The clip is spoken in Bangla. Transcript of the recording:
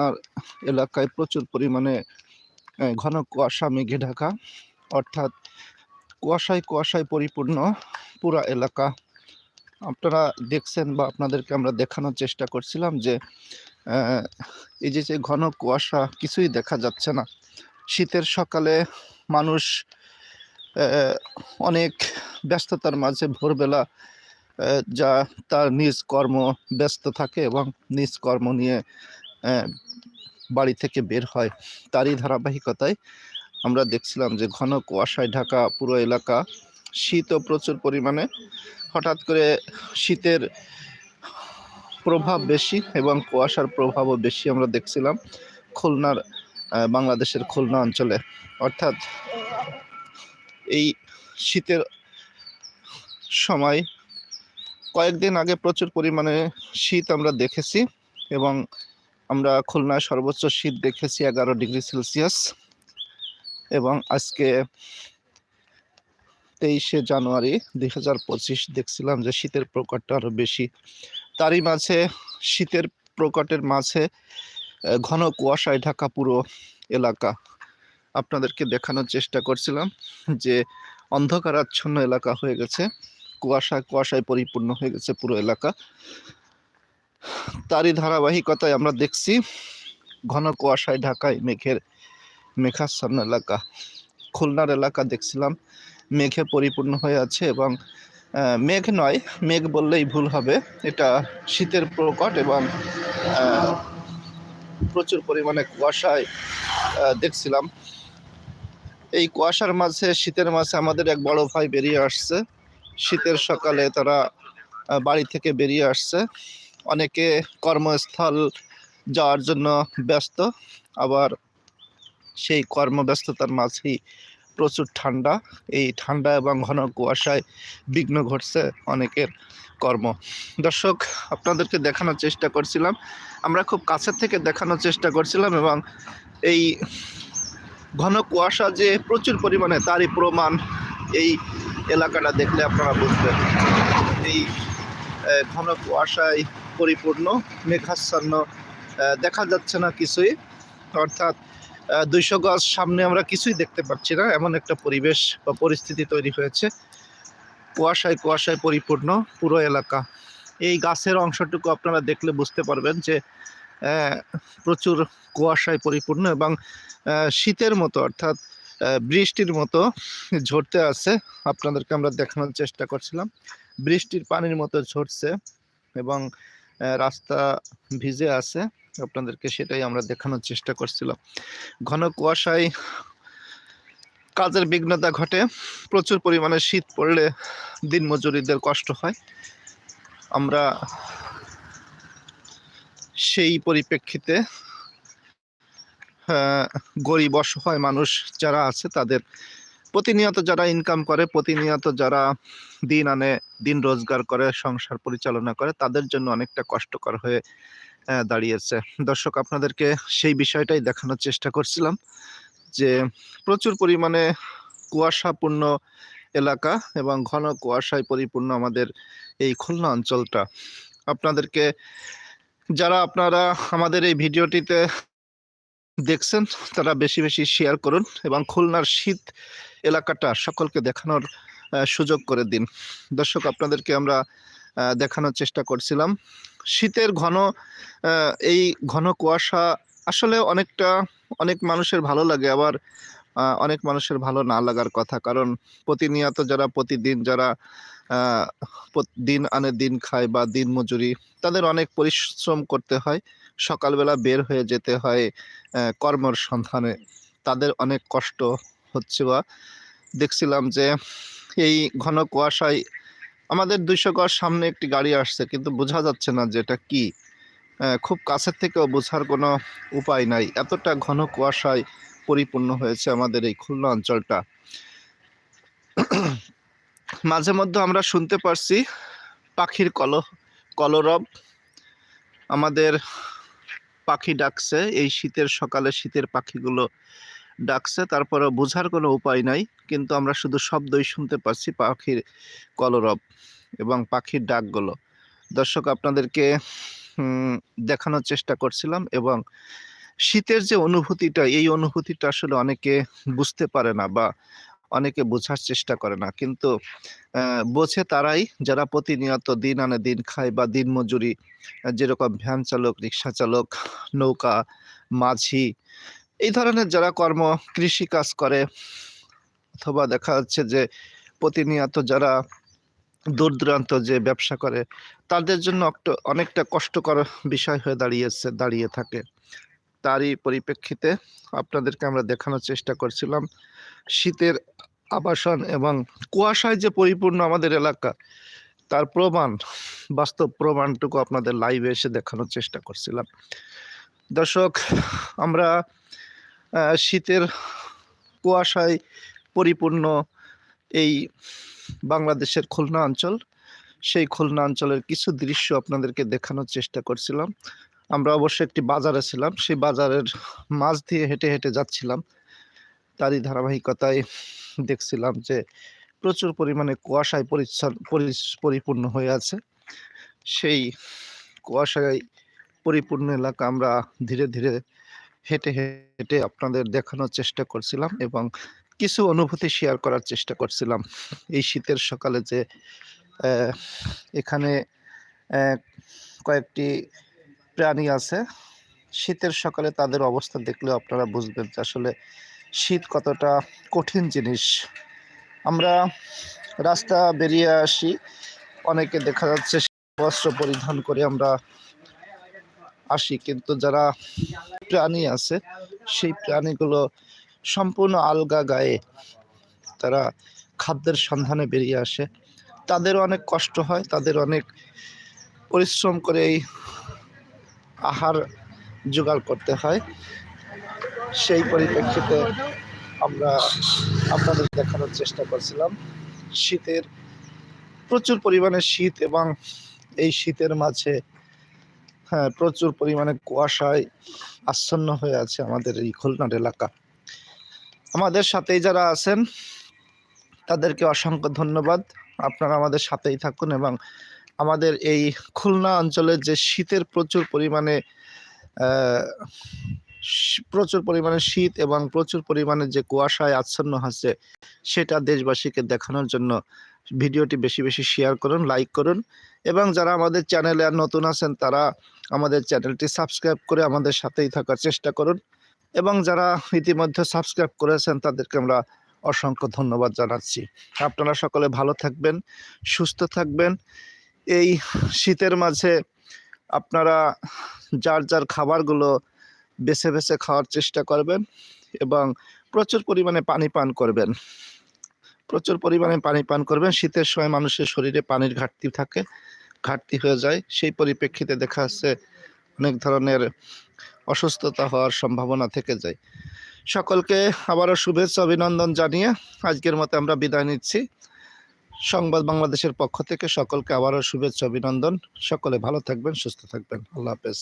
আর এলাকায় প্রচুর পরিমাণে ঘন কুয়াশা, মেঘে ঢাকা। অর্থাৎ কুয়াশায় কুয়াশায় পরিপূর্ণ পুরা এলাকা। আপনারা দেখছেন বা আপনাদেরকে আমরা দেখানোর চেষ্টা করছিলাম যে এই যে যে ঘন কুয়াশা কিছুই দেখা যাচ্ছে না। শীতের সকালে মানুষ অনেক ব্যস্ততার মাঝে ভোরবেলা যা তার নিজ কর্ম ব্যস্ত থাকে এবং নিজ কর্ম নিয়ে বাড়ি থেকে বের হয়। তারই ধারাবাহিকতায় আমরা দেখছিলাম যে ঘন কুয়াশায় ঢাকা পুরো এলাকা শীতও প্রচুর পরিমাণে। হঠাৎ করে শীতের প্রভাব বেশি এবং কুয়াশার প্রভাবও বেশি আমরা দেখছিলাম খুলনার বাংলাদেশের খুলনা অঞ্চলে। অর্থাৎ এই শীতের সময় কয়েকদিন আগে প্রচুর পরিমাণে শীত আমরা দেখেছি এবং আমরা খুলনায় সর্বোচ্চ শীত দেখেছি এগারো ডিগ্রি সেলসিয়াস এবং আজকে তেইশে জানুয়ারি দুই হাজার পঁচিশ দেখছিলাম যে শীতের প্রকটটা আরও বেশি। তারই মাঝে শীতের প্রকটের মাঝে ঘন কুয়াশায় ঢাকা পুরো এলাকা। আপনাদেরকে দেখানোর চেষ্টা করছিলাম যে অন্ধকারাচ্ছন্ন এলাকা হয়ে গেছে কুয়াশা কুয়াশায় পরিপূর্ণ হয়ে গেছে পুরো এলাকা। তারই ধারাবাহিকতায় আমরা দেখছি ঘন কুয়াশায় ঢাকায় মেঘের মেঘাচ্ছন্ন এলাকা। খুলনার এলাকা দেখছিলাম, মেঘে পরিপূর্ণ হয়ে আছে এবং মেঘ নয়, মেঘ বললেই ভুল হবে। এটা শীতের প্রকট এবং প্রচুর পরিমাণে কুয়াশায় দেখছিলাম। এই কুয়াশার মাঝে, শীতের মাঝে আমাদের এক বড় ভাই বেরিয়ে আসছে। শীতের সকালে তারা বাড়ি থেকে বেরিয়ে আসছে। অনেকে কর্মস্থল যাওয়ার জন্য ব্যস্ত, আবার সেই কর্মব্যস্ততার মাঝেই প্রচুর ঠান্ডা। এই ঠান্ডা এবং ঘন কুয়াশায় বিঘ্ন ঘটছে অনেকের কর্ম। দর্শক, আপনাদেরকে দেখানোর চেষ্টা করছিলাম। আমরা খুব কাছের থেকে দেখানোর চেষ্টা করছিলাম এবং এই ঘন কুয়াশা যে প্রচুর পরিমাণে, তারই প্রমাণ এই এলাকাটা দেখলে আপনারা বুঝবেন। এই ঘন কুয়াশায় পরিপূর্ণ, মেঘাচ্ছন্ন দেখা যাচ্ছে না কিছুই। অর্থাৎ দুইশো গজ সামনে আমরা কিছুই দেখতে পাচ্ছি না। এমন একটা পরিবেশ বা পরিস্থিতি তৈরি হয়েছে। কুয়াশায় কুয়াশায় পরিপূর্ণ পুরো এলাকা। এই গাছের অংশটুকু আপনারা দেখলে বুঝতে পারবেন যে প্রচুর কুয়াশায় পরিপূর্ণ এবং শীতের মতো, অর্থাৎ বৃষ্টির মতো ঝরতে আছে। আপনাদেরকে আমরা দেখানোর চেষ্টা করছিলাম। বৃষ্টির পানির মতো ঝরছে এবং রাস্তা ভিজে আছে। আপনাদেরকে সেটাই আমরা দেখানোর চেষ্টা করছিলাম। ঘন কুয়াশায় কাজের বিঘ্নতা ঘটে। প্রচুর পরিমাণে শীত পড়লে দিনমজুরিদের কষ্ট হয়। আমরা সেই পরিপ্রেক্ষিতে গরিব অসহায় মানুষ যারা আছে তাদের প্রতিনিয়ত যারা ইনকাম করে, প্রতিনিয়ত যারা দিন আনে, দিন রোজগার করে, সংসার পরিচালনা করে, তাদের জন্য অনেকটা কষ্টকর হয়ে দাঁড়িয়েছে। দর্শক, আপনাদেরকে সেই বিষয়টাই দেখানোর চেষ্টা করছিলাম যে প্রচুর পরিমাণে কুয়াশাপূর্ণ এলাকা এবং ঘন কুয়াশায় পরিপূর্ণ আমাদের এই খুলনা অঞ্চলটা। আপনাদেরকে, যারা আপনারা আমাদের এই ভিডিওটিতে দেখছেন, তারা বেশি বেশি শেয়ার করুন এবং খুলনার শীত এলাকাটা সকলকে দেখানোর সুযোগ করে দিন। দর্শক, আপনাদেরকে আমরা দেখানোর চেষ্টা করছিলাম। শীতের ঘন এই ঘন কুয়াশা আসলে অনেকটা, অনেক মানুষের ভালো লাগে। আবার অনেক মানুষের ভালো না লাগার কথা। কারণ প্রতিনিয়ত যারা প্রতিদিন, যারা দিন আনে দিন খায় বা দিন মজুরি, তাদের অনেক পরিশ্রম করতে হয়। সকালবেলা বের হয়ে যেতে হয় কর্মর সন্ধানে। তাদের অনেক কষ্ট হচ্ছে বা দেখছিলাম যে এই ঘন কুয়াশায় আমাদের দুইশো গজ সামনে একটি গাড়ি আসছে, কিন্তু বোঝা যাচ্ছে না যে এটা কি। খুব কাছের থেকেও বোঝার কোনো উপায় নাই। এতটা ঘন কুয়াশায় পরিপূর্ণ হয়েছে আমাদের এই খুলনা অঞ্চলটা। মাঝে মধ্যে আমরা শুনতে পারছি পাখির কল কলরব। আমাদের পাখি ডাকছে, এই শীতের সকালে শীতের পাখিগুলো ডাকছে তারপরে বোঝার কোনো উপায় নাই, কিন্তু আমরা শুধু শব্দই শুনতে পাচ্ছি পাখির কলরব এবং পাখির ডাকগুলো। দর্শক, আপনাদেরকে দেখানোর চেষ্টা করছিলাম এবং শীতের যে অনুভূতিটা, এই অনুভূতিটা আসলে অনেকে বুঝতে পারে না বা অনেকে বোঝার চেষ্টা করে না। কিন্তু বোঝে তারাই যারা প্রতিনিয়ত দিন আনে দিন খায় বা দিন মজুরি যেরকম ভ্যান চালক, রিক্সা চালক, নৌকা, মাঝি, এই ধরনের যারা কর্ম, কৃষি কাজ করে, অথবা দেখা যাচ্ছে যে প্রতিনিয়ত যারা দূর দূরান্ত যে ব্যবসা করে, তাদের জন্য অনেকটা কষ্টকর বিষয় হয়ে দাঁড়িয়েছে, দাঁড়িয়ে থাকে। তারই পরিপ্রেক্ষিতে আপনাদেরকে আমরা দেখানোর চেষ্টা করছিলাম। শীতের আবাসন এবং কুয়াশায় যে পরিপূর্ণ আমাদের এলাকা, তার প্রমাণ, বাস্তব প্রমাণটুকু আপনাদের লাইভে এসে দেখানোর চেষ্টা করছিলাম। দর্শক, আমরা শীতের কুয়াশায় পরিপূর্ণ এই বাংলাদেশের খুলনা অঞ্চল, সেই খুলনা অঞ্চলের কিছু দৃশ্য আপনাদেরকে দেখানোর চেষ্টা করছিলাম। আমরা অবশ্য একটি বাজারে ছিলাম। সেই বাজারের মাঝ দিয়ে হেঁটে হেঁটে যাচ্ছিলাম। তারই ধারাবাহিকতায় দেখছিলাম যে প্রচুর পরিমাণে কুয়াশায় পরিচ্ছন্ন, পরি- পরিপূর্ণ হয়ে আছে। সেই কুয়াশায় পরিপূর্ণ এলাকা আমরা ধীরে ধীরে হেঁটে হেঁটে আপনাদের দেখানোর চেষ্টা করছিলাম এবং কিছু অনুভূতি শেয়ার করার চেষ্টা করছিলাম। এই শীতের সকালে যে এখানে কয়েকটি প্রাণী আছে। শীতের সকালে তাদের অবস্থা দেখলে আপনারা বুঝবেন যে আসলে শীত কতটা কঠিন জিনিস। আমরা রাস্তা বেরিয়ে আসি, অনেকে দেখা যাচ্ছে বস্ত্র পরিধান করে আমরা আসি, কিন্তু যারা প্রাণী আছে, সেই প্রাণীগুলো সম্পূর্ণ আলগা গায়ে তারা খাদ্যের সন্ধানে বেরিয়ে আসে। তাদের অনেক কষ্ট হয়, তাদের অনেক পরিশ্রম করে এই আহার জোগাড় করতে হয়। সেই পরিপ্রেক্ষিতে আমরা আপনাদের দেখানোর চেষ্টা করছিলাম। শীতের প্রচুর পরিমাণে শীত এবং এই শীতের মাঝে হ্যাঁ প্রচুর পরিমাণে কুয়াশায় আচ্ছন্ন হয়ে আছে আমাদের এই খুলনার এলাকা। আমাদের সাথেই যারা আছেন, তাদেরকে অসংখ্য ধন্যবাদ। আপনারা আমাদের সাথেই থাকুন এবং আমাদের এই খুলনা অঞ্চলের যে শীতের প্রচুর পরিমাণে প্রচুর পরিমাণে শীত এবং প্রচুর পরিমাণে যে কুয়াশায় আচ্ছন্ন আছে সেটা দেশবাসীকে দেখানোর জন্য ভিডিওটি বেশি বেশি শেয়ার করুন লাইক করুন এবং যারা আমাদের চ্যানেলে আর নতুন আছেন, তারা আমাদের চ্যানেলটি সাবস্ক্রাইব করে আমাদের সাথেই থাকার চেষ্টা করুন এবং যারা ইতিমধ্যে সাবস্ক্রাইব করেছেন, তাদেরকে আমরা অসংখ্য ধন্যবাদ জানাচ্ছি। আপনারা সকলে ভালো থাকবেন, সুস্থ থাকবেন। এই শীতের মাঝে আপনারা যার যার খাবারগুলো বেছে বেছে খাওয়ার চেষ্টা করবেন এবং প্রচুর পরিমাণে পানি পান করবেন। প্রচুর পরিমাণে পানি পান করবেন। শীতের সময় মানুষের শরীরে পানির ঘাটতি থাকে, ঘাটতি হয়ে যায়। সেই পরিপ্রেক্ষিতে দেখা যাচ্ছে অনেক ধরনের অসুস্থতা হওয়ার সম্ভাবনা থেকে যায়। সকলকে আবারও শুভেচ্ছা, অভিনন্দন জানিয়ে আজকের মতো আমরা বিদায় নিচ্ছি। সংবাদ বাংলাদেশের পক্ষ থেকে সকলকে আবারও শুভেচ্ছা, অভিনন্দন। সকলে ভালো থাকবেন, সুস্থ থাকবেন। আল্লাহ হাফেজ।